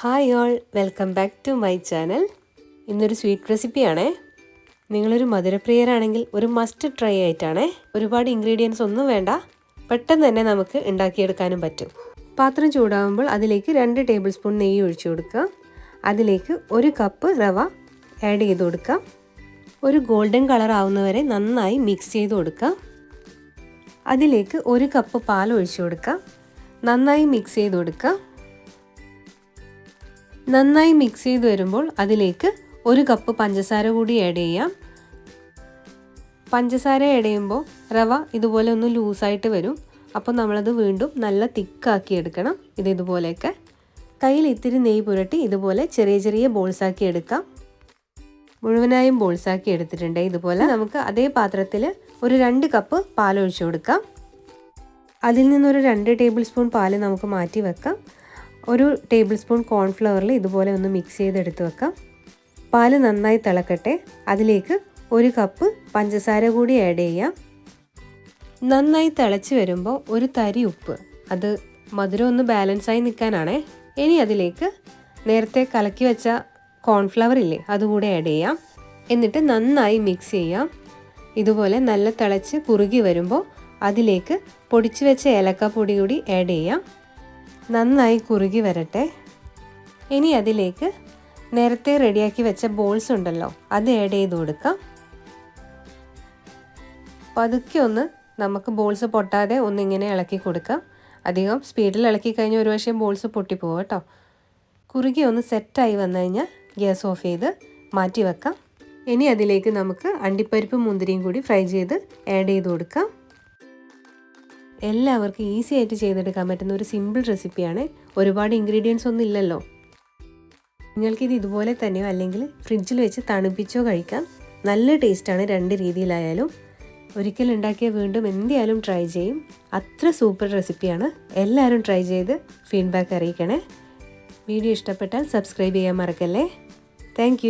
Hi all welcome back to my channel ഇന്നൊരു sweet റെസിപ്പിയാണേ നിങ്ങളൊരു മധുരപ്രിയരാണെങ്കിൽ ഒരു മസ്റ്റ് ട്രൈ ആയിട്ടാണേ. ഒരുപാട് ഇൻഗ്രീഡിയൻസ് ഒന്നും വേണ്ട. പെട്ടെന്ന് തന്നെ നമുക്ക് ഉണ്ടാക്കിയെടുക്കാനും പറ്റും. പാത്രം ചൂടാകുമ്പോൾ അതിലേക്ക് രണ്ട് ടേബിൾ സ്പൂൺ നെയ്യ് ഒഴിച്ചു കൊടുക്കുക. അതിലേക്ക് ഒരു കപ്പ് റവ ആഡ് ചെയ്ത് കൊടുക്കുക. ഒരു ഗോൾഡൻ കളർ ആവുന്നവരെ നന്നായി മിക്സ് ചെയ്ത് കൊടുക്കുക. അതിലേക്ക് ഒരു കപ്പ് പാൽ ഒഴിച്ചു കൊടുക്കുക. നന്നായി മിക്സ് ചെയ്ത് കൊടുക്കുക. നന്നായി മിക്സ് ചെയ്ത് വരുമ്പോൾ അതിലേക്ക് ഒരു കപ്പ് പഞ്ചസാര കൂടി ആഡ് ചെയ്യാം. പഞ്ചസാര ആഡ് ചെയ്യുമ്പോൾ റവ ഇതുപോലെ ഒന്ന് ലൂസായിട്ട് വരും. അപ്പോൾ നമ്മളത് വീണ്ടും നല്ല തിക്കാക്കി എടുക്കണം. ഇത് ഇതുപോലെയൊക്കെ. കയ്യിൽ ഇത്തിരി നെയ്യ് പുരട്ടി ഇതുപോലെ ചെറിയ ചെറിയ ബോൾസാക്കി എടുക്കാം. മുഴുവനായും ബോൾസാക്കി എടുത്തിട്ടുണ്ട്. ഇതുപോലെ നമുക്ക് അതേ പാത്രത്തിൽ ഒരു രണ്ട് കപ്പ് പാൽ ഒഴിച്ചു കൊടുക്കാം. അതിൽ നിന്നൊരു രണ്ട് ടേബിൾ സ്പൂൺ പാൽ നമുക്ക് മാറ്റി വെക്കാം. ഒരു ടേബിൾ സ്പൂൺ കോൺഫ്ലവറിൽ ഇതുപോലെ ഒന്ന് മിക്സ് ചെയ്തെടുത്ത് വെക്കാം. പാൽ നന്നായി തിളക്കട്ടെ. അതിലേക്ക് ഒരു കപ്പ് പഞ്ചസാര കൂടി ആഡ് ചെയ്യാം. നന്നായി തിളച്ച് വരുമ്പോൾ ഒരു തരി ഉപ്പ്. അത് മധുരം ഒന്ന് ബാലൻസായി നിൽക്കാനാണേ. ഇനി അതിലേക്ക് നേരത്തെ കലക്കി വെച്ച കോൺഫ്ലവർ ഇല്ലേ അതുകൂടെ ആഡ് ചെയ്യാം. എന്നിട്ട് നന്നായി മിക്സ് ചെയ്യാം. ഇതുപോലെ നല്ല തിളച്ച് കുറുകി വരുമ്പോൾ അതിലേക്ക് പൊടിച്ചു വെച്ച ഏലക്കാപ്പൊടി കൂടി ആഡ് ചെയ്യാം. നന്നായി കുറുകി വരട്ടെ. ഇനി അതിലേക്ക് നേരത്തെ റെഡിയാക്കി വെച്ച ബോൾസ് ഉണ്ടല്ലോ അത് ആഡ് ചെയ്ത് കൊടുക്കാം. പതുക്കെ ഒന്ന് നമുക്ക് ബോൾസ് പൊട്ടാതെ ഒന്നിങ്ങനെ ഇളക്കി കൊടുക്കാം. അധികം സ്പീഡിൽ ഇളക്കി കഴിഞ്ഞാൽ ഒരു പക്ഷേ ബോൾസ് പൊട്ടിപ്പോകും കേട്ടോ. കുറുകി ഒന്ന് സെറ്റായി വന്നു കഴിഞ്ഞാൽ ഗ്യാസ് ഓഫ് ചെയ്ത് മാറ്റി വെക്കാം. ഇനി അതിലേക്ക് നമുക്ക് അണ്ടിപ്പരിപ്പ് മുന്തിരിയും കൂടി ഫ്രൈ ചെയ്ത് ആഡ് ചെയ്ത് കൊടുക്കാം. എല്ലാവർക്കും ഈസി ആയിട്ട് ചെയ്തെടുക്കാൻ പറ്റുന്ന ഒരു സിമ്പിൾ റെസിപ്പിയാണ് ഒരുപാട് ഇൻഗ്രീഡിയൻസ് ഒന്നും ഇല്ലല്ലോ. നിങ്ങൾക്കിത് ഇതുപോലെ തന്നെയോ അല്ലെങ്കിൽ ഫ്രിഡ്ജിൽ വെച്ച് തണുപ്പിച്ചോ കഴിക്കാം. നല്ല ടേസ്റ്റാണ് രണ്ട് രീതിയിലായാലും. ഒരിക്കൽ വീണ്ടും എന്തായാലും ട്രൈ ചെയ്യും. അത്ര സൂപ്പർ റെസിപ്പിയാണ് എല്ലാവരും ട്രൈ ചെയ്ത് ഫീഡ്ബാക്ക് അറിയിക്കണേ. വീഡിയോ ഇഷ്ടപ്പെട്ടാൽ സബ്സ്ക്രൈബ് ചെയ്യാൻ മറക്കല്ലേ. താങ്ക്